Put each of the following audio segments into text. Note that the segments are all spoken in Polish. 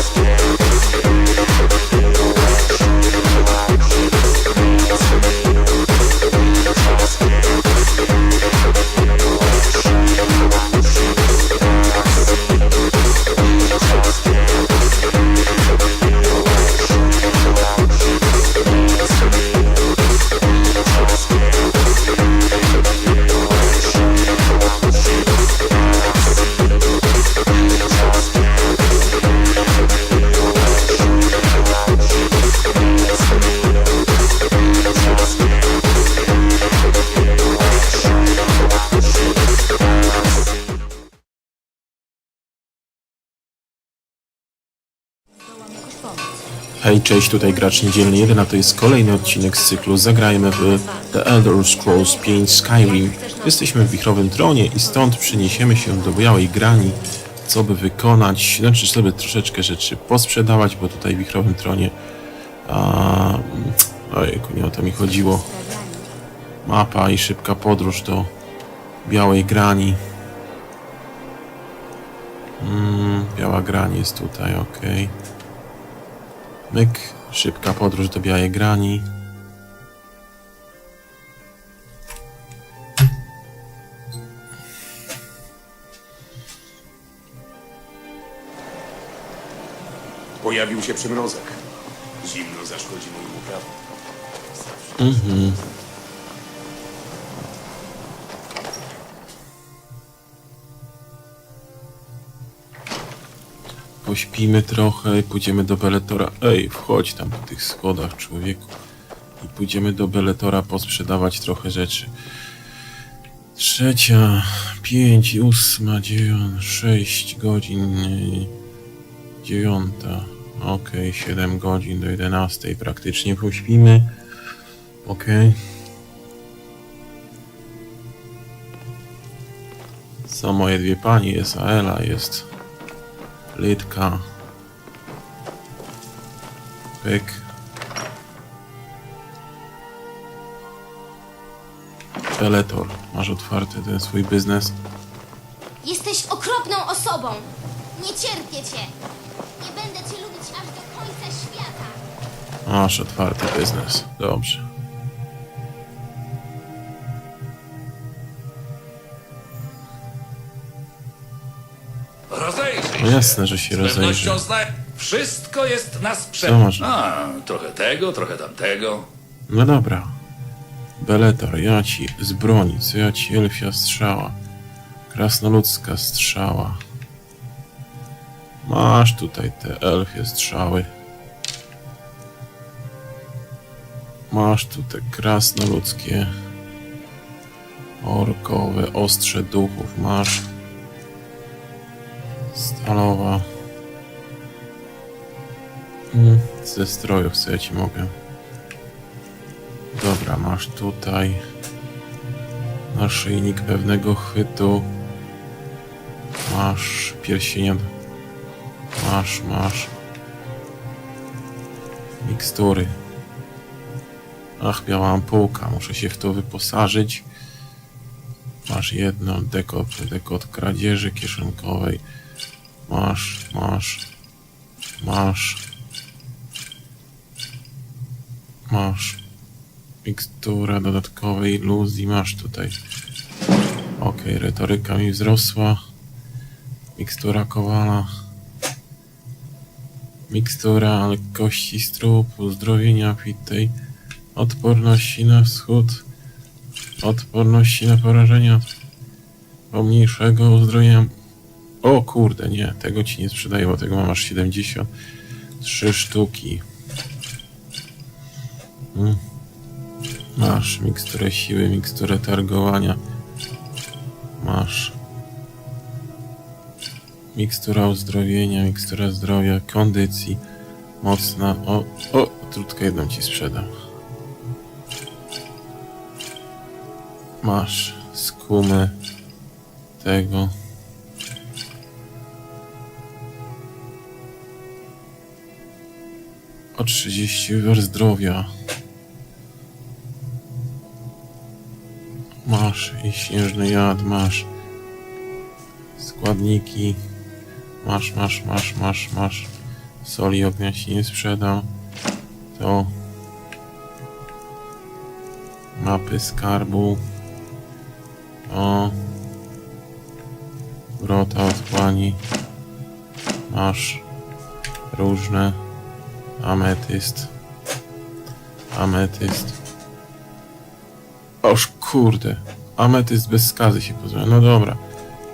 stay Hej, cześć, tutaj gracz niedzielny 1, a to jest kolejny odcinek z cyklu Zagrajmy w The Elder Scrolls 5 Skyrim. Jesteśmy w wichrowym tronie i stąd przeniesiemy się do białej grani, co by wykonać, znaczy sobie troszeczkę rzeczy posprzedawać, bo tutaj w wichrowym tronie a, ojejku, nie o to mi chodziło. Mapa i szybka podróż do białej grani. Mm, biała grań jest tutaj, okej. Myk, szybka podróż do białej grani. Pojawił się przymrozek. Zimno zaszkodzi moim uprawom. Pośpimy trochę i pójdziemy do Beletora. Ej, wchodź tam po tych schodach, człowieku. I pójdziemy do Beletora posprzedawać trochę rzeczy. Trzecia, pięć, ósma, dziewiąta, sześć godzin, dziewiąta. Okej, siedem godzin do jedenastej praktycznie pośpimy. Okej. Są moje dwie pani, jest Aela, jest Litka. Pyk. Teletor, masz otwarty ten swój biznes? Jesteś okropną osobą. Nie cierpię cię. Nie będę cię lubić aż do końca świata. Masz otwarty biznes. Dobrze. Jasne, że się Z rozejrzy. pewnością zna... Wszystko jest na Co masz? A, trochę tego, trochę tamtego. No dobra. Beletor, ja ci z broni, co ja ci elfia strzała. Krasnoludzka strzała. Masz tutaj te elfie strzały. Masz tu te krasnoludzkie orkowe ostrze duchów. Masz stalowa. Mm, Ze strojów co ja ci mogę. Dobra, masz tutaj naszyjnik pewnego chwytu. Masz pierścienia. Masz, masz. Mikstury. Ach, biała ampułka. Muszę się w to wyposażyć. Masz jedno deko, deko od kradzieży kieszonkowej. Masz, masz. Masz. Masz mikstura dodatkowej iluzji masz tutaj. Ok, retoryka mi wzrosła. Mikstura kowala. Mikstura lekkości strupu, uzdrowienia pitej, odporności na wschód, odporności na porażenia, pomniejszego uzdrowienia. O kurde, nie, tego ci nie sprzedaję, bo tego mam aż 73 sztuki. Mm. Masz miksturę siły, miksturę targowania. Masz mikstura uzdrowienia, mikstura zdrowia, kondycji, mocna. O, o, trutkę jedną ci sprzedam. Masz skumę tego. O 30 wymiar zdrowia. Masz i śnieżny jad, masz składniki, masz, masz, masz, masz, masz Soli ognia się nie sprzedał. To... Mapy skarbu. O. Wrota otchłani. Masz różne. Ametyst. Ametyst. Oż kurde. Ametyst bez skazy się pozwala. No dobra.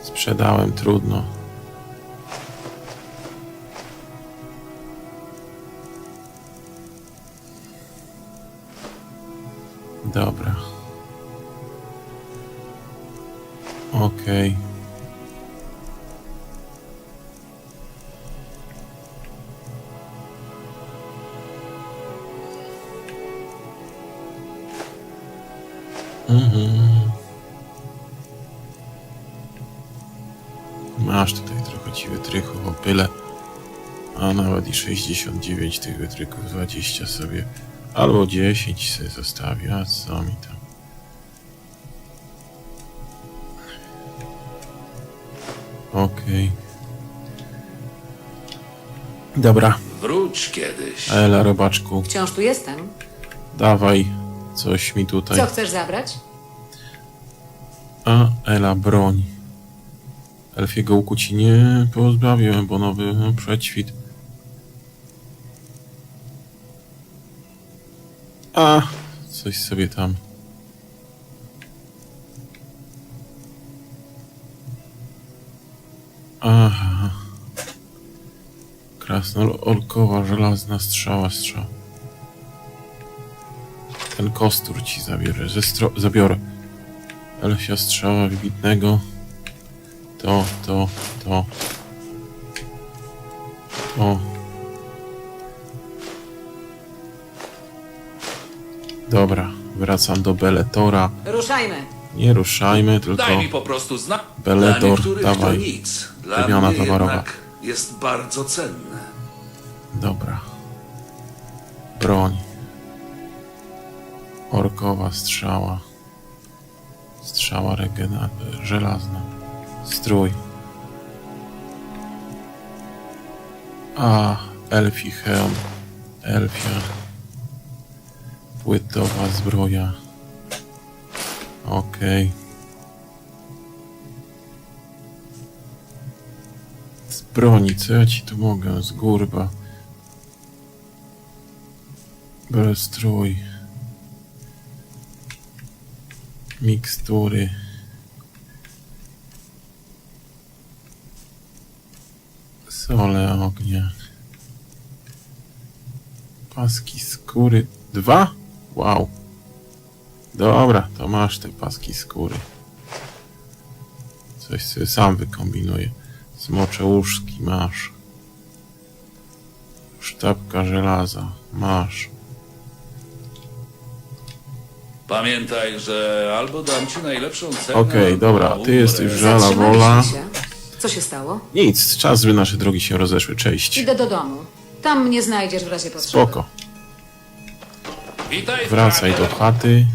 Sprzedałem, trudno. Dobra. Okej. Mhm. Masz tutaj trochę ci wytrychów, opyle. A nawet i 69 tych wytryków, 20 sobie. Albo 10 sobie zostawię, a co mi tam. Okej. Dobra, Wróć kiedyś. Ela, robaczku, Wciąż tu jestem. dawaj coś mi tutaj. Co chcesz zabrać? A, Ela, broń. Elfiego łuku ci nie pozbawiłem, bo nowy no, przećwit. A, coś sobie tam. Aha. Krasnolkowa żelazna strzała, strzał. Ten kostur ci zabierę, ze zabiorę. Elfia strzała wybitnego. To, to, to. To. Dobra, wracam do Beletora. Ruszajmy. Nie ruszajmy, tylko Daj mi po prostu znak. Beledor, Dla niektórych dawaj. to nic. Dla Wymiana mnie towarowa. jednak jest bardzo cenne. Dobra. Broń. Orkowa strzała. Strzała regena... żelazna. Strój. A, elfi hełm. Elfia. Płytowa zbroja. Okej. Z broni, co ja ci tu mogę? Z górba. Strój. Mikstury. Sole ognia. Paski skóry. Dwa? Wow. Dobra, to masz te paski skóry. Coś sobie sam wykombinuję. Smocze łóżki masz. Sztabka żelaza masz. Pamiętaj, że albo dam ci najlepszą cenę. Okej, albo dobra, ty jesteś żala Zatrzymaliśmy wola. się. Co się stało? Nic, czas, by nasze drogi się rozeszły. Cześć. Idę do domu. Tam mnie znajdziesz w razie potrzeby. Spoko. Witaj, Wracaj do chaty,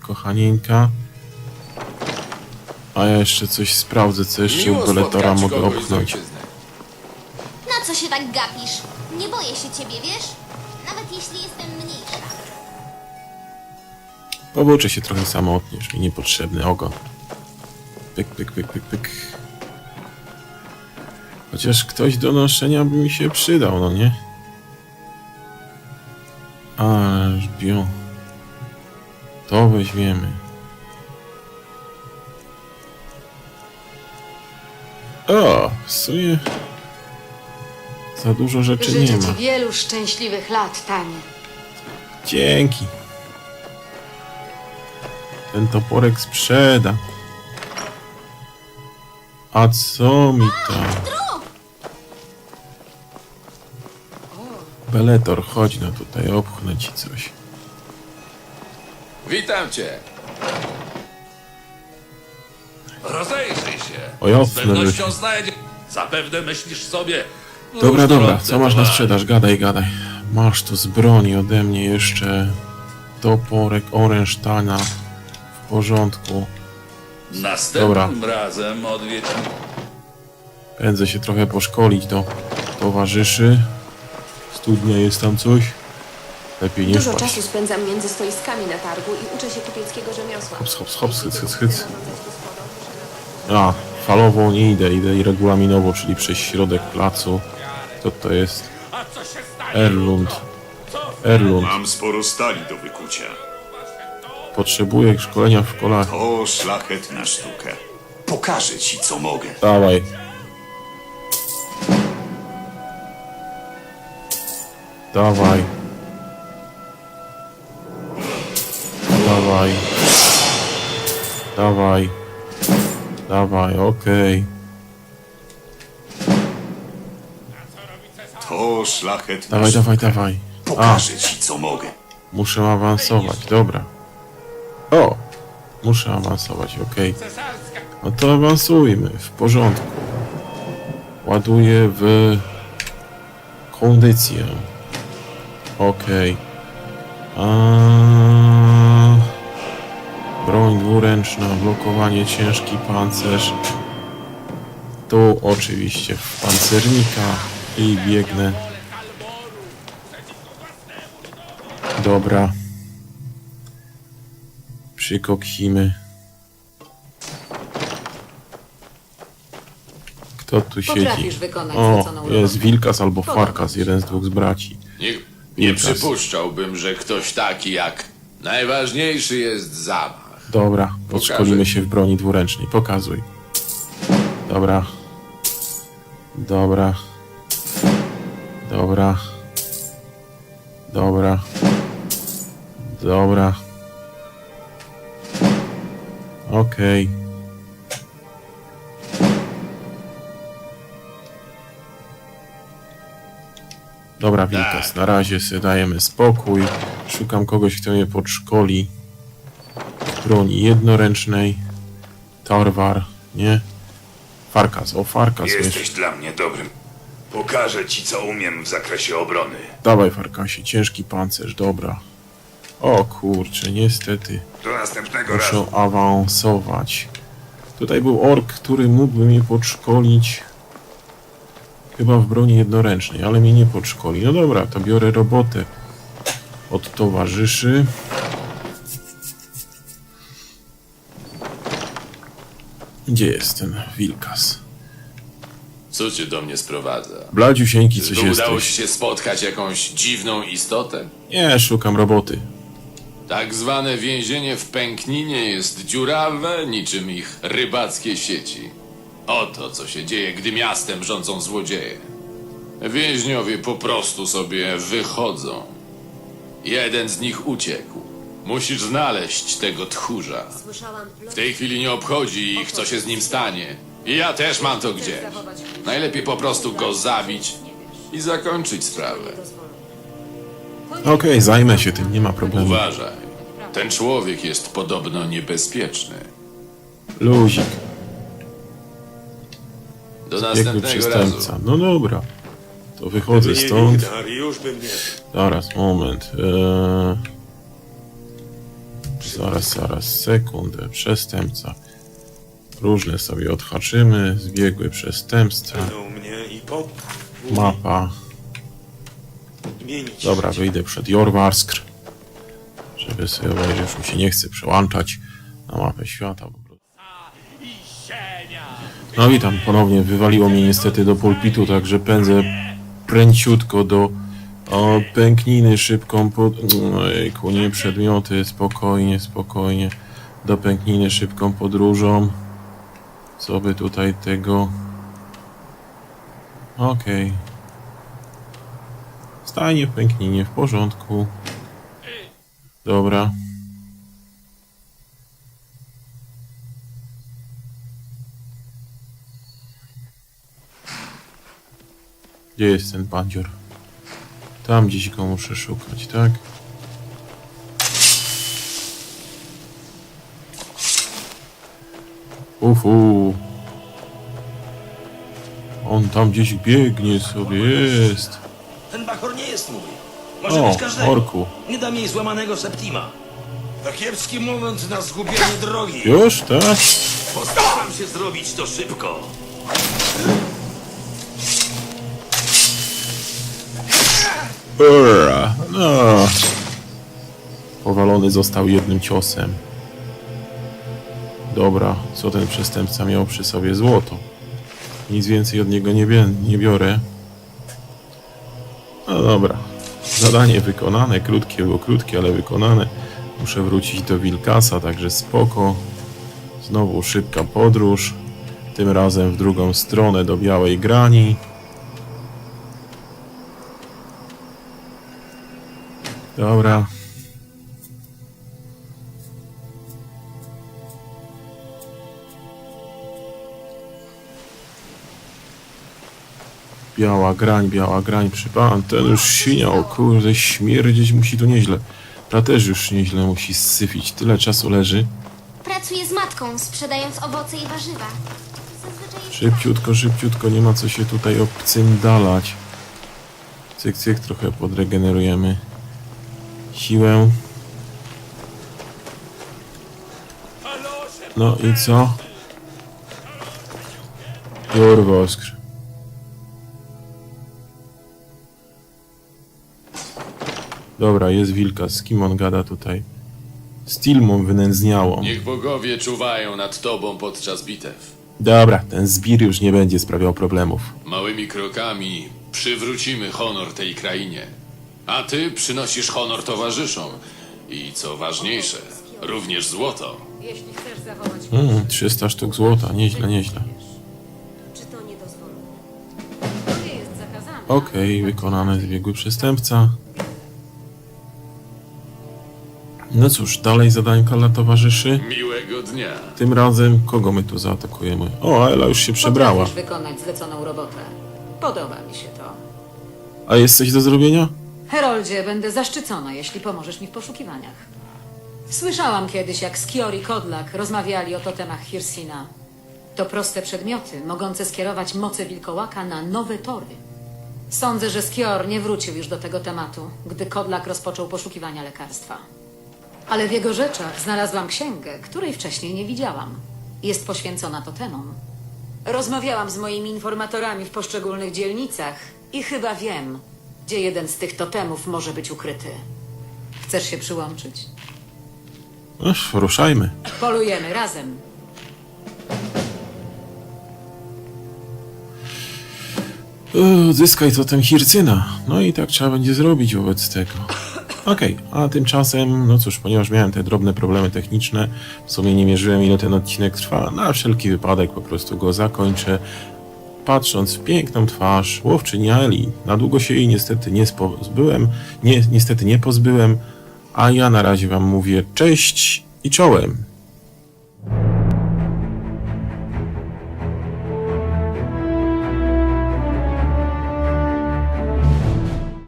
kochanieńka. A ja jeszcze coś sprawdzę, co jeszcze u Beletora mogę opchnąć. Na co się tak gapisz? Nie boję się ciebie, wiesz? Nawet jeśli jestem mniejsza. Powłóczę się trochę samotnie, już mi niepotrzebny ogon. Pyk, pyk, pyk, pyk, pyk. Chociaż ktoś do noszenia by mi się przydał, no nie? Ależ bią. To weźmiemy. O, w sumie za dużo rzeczy nie Życzę ma. ci wielu szczęśliwych lat, Tanie. Dzięki. Ten toporek sprzeda. A co mi to? Beletor, chodź no tutaj, opchnę ci coś. Witam cię. Rozejrzyj się. O, ja Z pewnością znajdzie. Zapewne myślisz sobie. Dobra, dobra, co masz na sprzedaż? Gadaj, gadaj. Masz tu z broni ode mnie jeszcze toporek orężtana w porządku. Następnym razem odwiedź Pędzę się trochę poszkolić do towarzyszy. Studnia jest tam coś? Lepiej nie Dużo czasu spędzam między stoiskami na targu i uczę się kupieckiego rzemiosła. Hops, hops, hops, hyc, hyc, hyc. A, falową nie idę, idę regulaminowo, czyli przez środek placu. Co to jest? Erlund. Erlund. Mam sporo stali do wykucia. Potrzebuję szkolenia w szkolach. To szlachetna sztuka. Pokażę ci, co mogę. Dawaj. Dawaj. Dawaj. Dawaj. Dawaj, okej. To szlachetna Dawaj, sztuka. dawaj, dawaj. Pokażę ci, co mogę. muszę awansować, dobra. O! Muszę awansować, okej. No to awansujmy, w porządku. Ładuję w kondycję. Okej. A... Broń dwuręczna, blokowanie, ciężki pancerz. Tu oczywiście w pancernika i biegnę. Dobra. Przykoksimy. Kto tu siedzi? Potrafisz wykonać O, zleconą jest. Wilkas albo Farkas, jeden z dwóch z braci. Nie, nie przypuszczałbym, że ktoś taki jak najważniejszy jest zamach. Dobra, podszkolimy się w broni dwuręcznej. Pokazuj. Dobra. Dobra. Dobra. Dobra. Dobra. Okej. Dobra, Wilkas, na razie sobie dajemy spokój. Szukam kogoś, kto mnie podszkoli broni jednoręcznej. Torwar, nie? Farkas, o Farkas, wiesz. Jesteś dla mnie dobrym. Pokażę ci, co umiem w zakresie obrony. Dawaj Farkasie, ciężki pancerz, dobra. O kurczę, niestety. Do następnego razu. Muszę awansować. Tutaj był ork, który mógłby mnie podszkolić. Chyba w broni jednoręcznej, ale mnie nie podszkoli. No dobra, to biorę robotę od towarzyszy. Gdzie jest ten Wilkas? Co cię do mnie sprowadza? Bladziusieńki coś Czyżby udało ci jesteś. się spotkać jakąś dziwną istotę? Nie, szukam roboty. Tak zwane więzienie w Pękninie jest dziurawe, niczym ich rybackie sieci. Oto co się dzieje, gdy miastem rządzą złodzieje. Więźniowie po prostu sobie wychodzą. Jeden z nich uciekł. Musisz znaleźć tego tchórza. W tej chwili nie obchodzi ich, co się z nim stanie. I ja też mam to gdzieś. Najlepiej po prostu go zabić i zakończyć sprawę. Okej, zajmę się tym, nie ma problemu. Uważaj. Ten człowiek jest podobno niebezpieczny. Luzik, Do biegły następnego przestępca. razu. No dobra. To wychodzę stąd. już. Zaraz, moment. Eee... Zaraz, zaraz, sekundę. Przestępca. Różne sobie odhaczymy. Zbiegły przestępca. u mnie i po... Mapa. Dobra, wyjdę przed Jorwarskr. Żeby sobie obejrzeć, już mi się nie chce przełączać na mapę świata. prostu. No witam ponownie. Wywaliło mnie niestety do pulpitu, także pędzę pręciutko do o, pękniny szybką pod... Ojejku, nie przedmioty, spokojnie, spokojnie. Do pękniny szybką podróżą. Co by tutaj tego... Okej. Stajnie w pękninie, w porządku. Dobra. Gdzie jest ten bandzior? Tam gdzieś go muszę szukać, tak? Ufu. On tam gdzieś biegnie sobie, jest. Ten bachor nie jest mój. Może O, być każdego. orku. Nie dam jej złamanego septima. To kiepski moment na zgubienie drogi. Już, tak? Postaram się zrobić to szybko. Ura, no. Powalony został jednym ciosem. Dobra, co ten przestępca miał przy sobie? Złoto. Nic więcej od niego nie, bie- nie biorę. No dobra. Zadanie wykonane, krótkie było krótkie, ale wykonane. Muszę wrócić do Wilkasa, także spoko. Znowu szybka podróż. Tym razem w drugą stronę do Białej Grani. Dobra. Biała grań, biała grań, przypałam. Ten już siniał, kurde, śmierdzieć musi tu nieźle. Ta też już nieźle musi syfić. Tyle czasu leży. Pracuję z matką, sprzedając owoce i warzywa. Zazwyczaj jest Szybciutko, szybciutko, nie ma co się tutaj obcyndalać. Cyk, cyk, trochę podregenerujemy siłę. No i co? Jorwoskr. Dobra, jest wilka. Z kim on gada tutaj? Z Tilmą wynędzniałą. Niech bogowie czuwają nad tobą podczas bitew. Dobra, ten zbir już nie będzie sprawiał problemów. Małymi krokami przywrócimy honor tej krainie. A ty przynosisz honor towarzyszom. I co ważniejsze, również złoto. Jeśli chcesz zawołać Mm, 300 sztuk złota, nieźle, nieźle. Czy to nie dozwolone? to nie jest zakazane. Okej, wykonany zbiegły przestępca. No cóż, dalej zadanka dla towarzyszy. Miłego dnia. Tym razem kogo my tu zaatakujemy? O, Ela już się przebrała. Potrafisz wykonać zleconą robotę. Podoba mi się to. A jest coś do zrobienia? Heroldzie, będę zaszczycona, jeśli pomożesz mi w poszukiwaniach. Słyszałam kiedyś, jak Skior i Kodlak rozmawiali o totemach Hirsina. To proste przedmioty, mogące skierować moce wilkołaka na nowe tory. Sądzę, że Skior nie wrócił już do tego tematu, gdy Kodlak rozpoczął poszukiwania lekarstwa. Ale w jego rzeczach znalazłam księgę, której wcześniej nie widziałam. Jest poświęcona totemom. Rozmawiałam z moimi informatorami w poszczególnych dzielnicach i chyba wiem, gdzie jeden z tych totemów może być ukryty. Chcesz się przyłączyć? Ech, ruszajmy. Polujemy razem. O, zyskaj totem Hircyna. No i tak trzeba będzie zrobić wobec tego. Okej, a tymczasem, no cóż, ponieważ miałem te drobne problemy techniczne, w sumie nie mierzyłem ile ten odcinek trwa, na wszelki wypadek po prostu go zakończę, patrząc w piękną twarz łowczyni Eli. Na długo się jej niestety nie pozbyłem, nie, niestety nie pozbyłem, a ja na razie wam mówię cześć i czołem.